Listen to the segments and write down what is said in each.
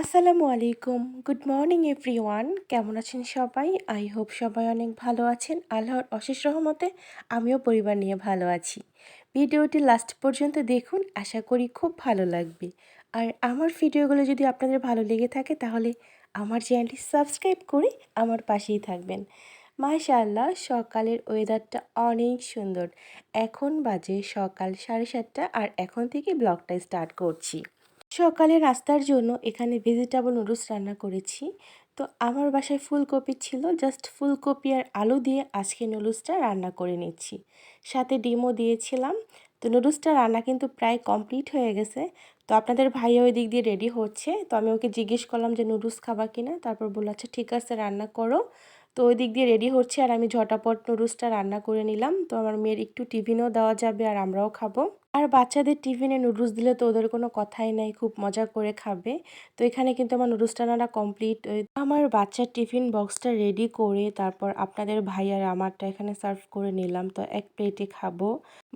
আসসালামু আলাইকুম। Good morning every one কেমন আছেন সবাই? আই হোপ সবাই অনেক ভালো আছেন। আল্লাহর অশেষ রহমতে আমিও পরিবার নিয়ে ভালো আছি। ভিডিওটি লাস্ট পর্যন্ত দেখুন, আশা করি খুব ভালো লাগবে। আর আমার ভিডিওগুলো যদি আপনাদের ভালো লেগে থাকে, তাহলে আমার চ্যানেলটি সাবস্ক্রাইব করে আমার পাশেই থাকবেন। মাশাআল্লাহ, সকালের ওয়েদারটা অনেক সুন্দর। এখন বাজে সকাল সাড়ে সাতটা, আর এখন থেকে ব্লগটা স্টার্ট করছি। সকালে রাস্তার জন্য এখানে ভেজিটেবল নুডলস রান্না করেছি। তো আমার বাসায় ফুলকপি ছিল জাস্ট ফুলকপি আর আলু দিয়ে আজকে নুডলসটা রান্না করে নিচ্ছি। সাথে ডিমও দিয়েছিলাম। তো নুডলসটা রান্না কিন্তু প্রায় কমপ্লিট হয়ে গেছে। তো আপনাদের ভাইয়া ওই দিক দিয়ে রেডি হচ্ছে। তো আমি ওকে জিজ্ঞেস করলাম যে নুডলস খাবা কিনা? তারপর বলল আচ্ছা ঠিক আছে, রান্না করো। তো ওই দিক দিয়ে রেডি হচ্ছে আর আমি ঝটাপট নুডলসটা রান্না করে নিলাম। তো আমার মেয়ের একটু টিফিনও দেওয়া যাবে আর আমরাও খাব। আর বাচ্চাদের টিফিনে নুডলস দিলে তো ওদের কোনো কথাই নাই, খুব মজা করে খাবে। তো এখানে কিন্তু আমার নুডলস রান্নাটা কমপ্লিট আমার বাচ্চার টিফিন বক্সটা রেডি করে তারপর আপনাদের ভাই আর আমারটা এখানে সার্ভ করে নিলাম। তো এক প্লেটে খাব।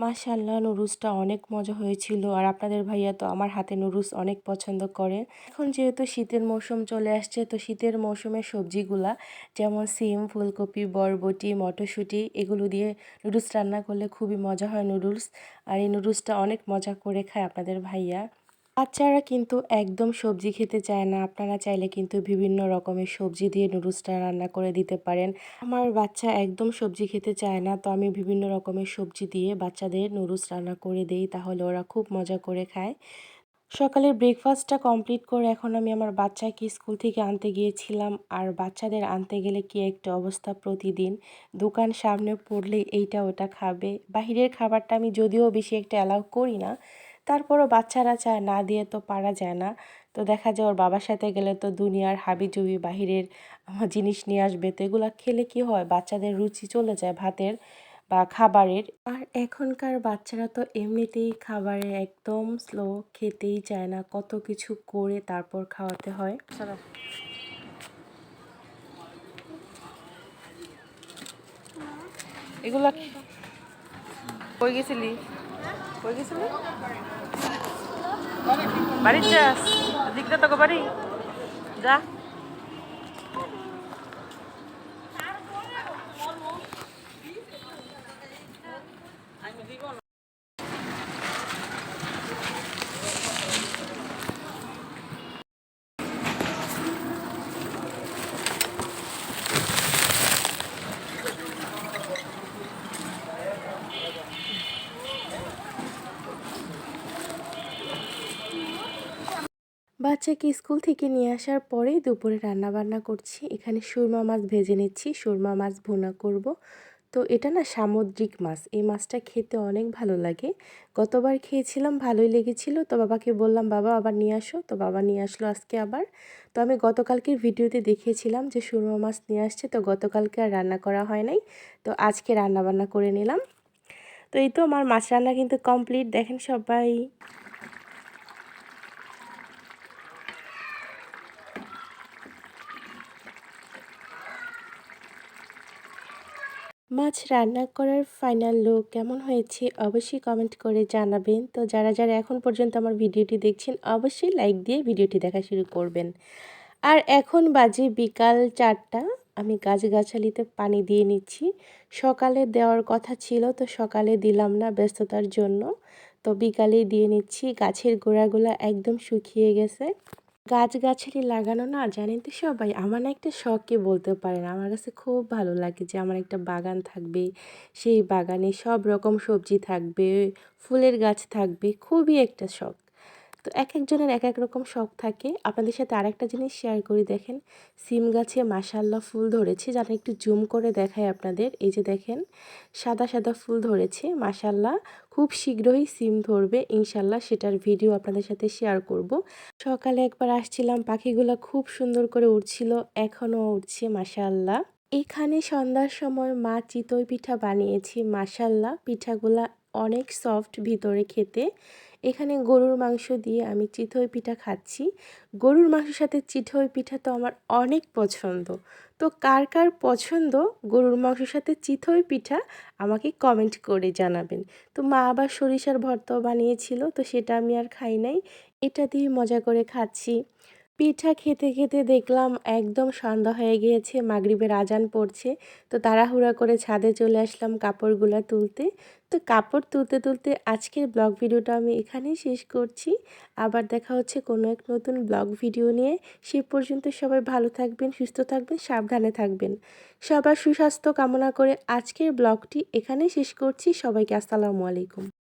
মাশাল্লাহ নুডলসটা অনেক মজা হয়েছিল। আর আপনাদের ভাইয়া তো আমার হাতে নুডলস অনেক পছন্দ করে। এখন যেহেতু শীতের মৌসুম চলে আসছে, তো শীতের মৌসুমের সবজিগুলা যেমন সিম, ফুলকপি, বরবটি, মটরশুঁটি, এগুলো দিয়ে নুডলস রান্না করলে খুবই মজা হয় নুডলস। আর এই নুডলসটা অনেক মজা করে খায় আপনাদের ভাইয়া। বাচ্চারা কিন্তু একদম সবজি খেতে চায় না, আপনারা চাইলে কিন্তু বিভিন্ন রকমের সবজি দিয়ে নুডলসটা রান্না করে দিতে পারেন। আমার বাচ্চা একদম সবজি খেতে চায় না, তো আমি বিভিন্ন রকমের সবজি দিয়ে বাচ্চাদের নুডলস রান্না করে দিই, তাহলে ওরা খুব মজা করে খায়। সকালের ব্রেকফাস্টটা কমপ্লিট করে এখন আমি আমার বাচ্চাকে স্কুল থেকে আনতে গিয়েছিলাম। আর বাচ্চাদের আনতে গেলে কি একটা অবস্থা প্রতিদিন? দোকান সামনে পড়লে এইটা ওটা খাবে। বাহিরের খাবারটা আমি যদিও বেশি একটা অ্যালাউ করি না, তারপরও বাচ্চারা চায় না দিয়ে তো পারা যায় না। তো দেখা যায় ওর বাবার সাথে গেলে তো দুনিয়ার হাবিজুবি বাহিরের জিনিস নিয়ে আসবে, তো এগুলো খেলে কি হয়? বাচ্চাদের রুচি চলে যায় ভাতের। বা খাবারের। আর এখনকার বাচ্চারা তো এমনিতেই খাবারে একদম স্লো খেতেই চায় না কত কিছু করে তারপর খাওয়াতে হয়। এগুলা কই গেছিলি? কই গেছিলি? বাড়ির যাস দিকটা তোকে বাড়ি। যা। বাচ্চাকে স্কুল থেকে নিয়ে আসার পরেই দুপুরে রান্না বান্না করছি। এখানে সুরমা মাছ ভেজে নিচ্ছি। সুরমা মাছ ভুনা করব। তো এটা না সামুদ্রিক মাছ। এই মাছটা খেতে অনেক ভালো লাগে। গতবার খেয়েছিলাম, ভালোই লেগেছিল। তো বাবাকে বললাম, বাবা, আবার নিয়ে আসো। তো বাবা নিয়ে আসলো আজকে আবার। তো আমি গতকালকের ভিডিওতে দেখিয়েছিলাম যে সুরমা মাছ নিয়ে আসছে। তো গতকালকে আর রান্না করা হয় নাই। তো আজকে রান্না বান্না করে নিলাম। তো এই তো আমার মাছ রান্না কিন্তু কমপ্লিট। দেখেন সবাই। মাছ রান্না করার ফাইনাল লুক কেমন হয়েছে অবশ্যই কমেন্ট করে জানাবেন। তো যারা যারা এখন পর্যন্ত আমার ভিডিওটি দেখছেন, অবশ্যই লাইক দিয়ে ভিডিওটি দেখা শুরু করবেন। আর এখন বাজে বিকাল চারটা, আমি গাছগাছালিতে পানি দিয়ে নিচ্ছি। সকালে দেওয়ার কথা ছিল, তো সকালে দিলাম না ব্যস্ততার জন্য। তো বিকালেই দিয়ে নিচ্ছি, গাছের গোড়াগুলো একদম শুকিয়ে গেছে। গাছগাছালি লাগানো না, জানেন তো সবাই? আমার না একটা শখকে বলতে পারেন। আমার কাছে খুব ভালো লাগে যে আমার একটা বাগান থাকবে। সেই বাগানে সব রকম সবজি থাকবে, ফুলের গাছ থাকবে। খুবই একটা শখ। তো এক একজনের এক এক রকম শখ থাকে। আপনাদের সাথে আরেকটা জিনিস শেয়ার করি, দেখেন। সিম গাছে মাসাল্লা ফুল ধরেছে যারা একটু জুম করে দেখায় আপনাদের। এই যে দেখেন, সাদা সাদা ফুল ধরেছে মাসাল্লাহ খুব শীঘ্রই সিম ধরবে ইনশাল্লাহ সেটার ভিডিও আপনাদের সাথে শেয়ার করব। সকালে একবার আসছিলাম, পাখিগুলো খুব সুন্দর করে উঠছিল এখনও উঠছে মাসাল্লাহ এখানে সন্ধ্যার সময় মা চিতই পিঠা বানিয়েছি মাসাল্লাহ পিঠাগুলা অনেক সফট ভিতরে খেতে। এখানে গরুর মাংস দিয়ে আমি চিতই পিঠা খাচ্ছি। গরুর মাংসের সাথে চিতই পিঠা তো আমার অনেক পছন্দ। তো কার কার পছন্দ গরুর মাংসের সাথে চিতই পিঠা আমাকে কমেন্ট করে জানাবেন। তো মা আবার সরিষার ভর্তাও বানিয়েছিল, তো সেটা আমি আর খাই নাই। এটা দিয়ে মজা করে খাচ্ছি। পিঠা খেতে খেতে দেখলাম একদম সন্ধ্যা হয়ে গিয়েছে, মাগরিবের আজান পড়ছে। তো তাড়াহুড়া করে ছাদে চলে আসলাম কাপড়গুলো তুলতে। তো কাপড় তুলতে তুলতে আজকের ব্লগ ভিডিওটা আমি এখানেই শেষ করছি। আবার দেখা হচ্ছে কোনো এক নতুন ব্লগ ভিডিও নিয়ে। সে পর্যন্ত সবাই ভালো থাকবেন, সুস্থ থাকবেন, সাবধানে থাকবেন। সবার সুস্বাস্থ্য কামনা করে আজকের ব্লগটি এখানেই শেষ করছি। সবাইকে আসসালামু আলাইকুম।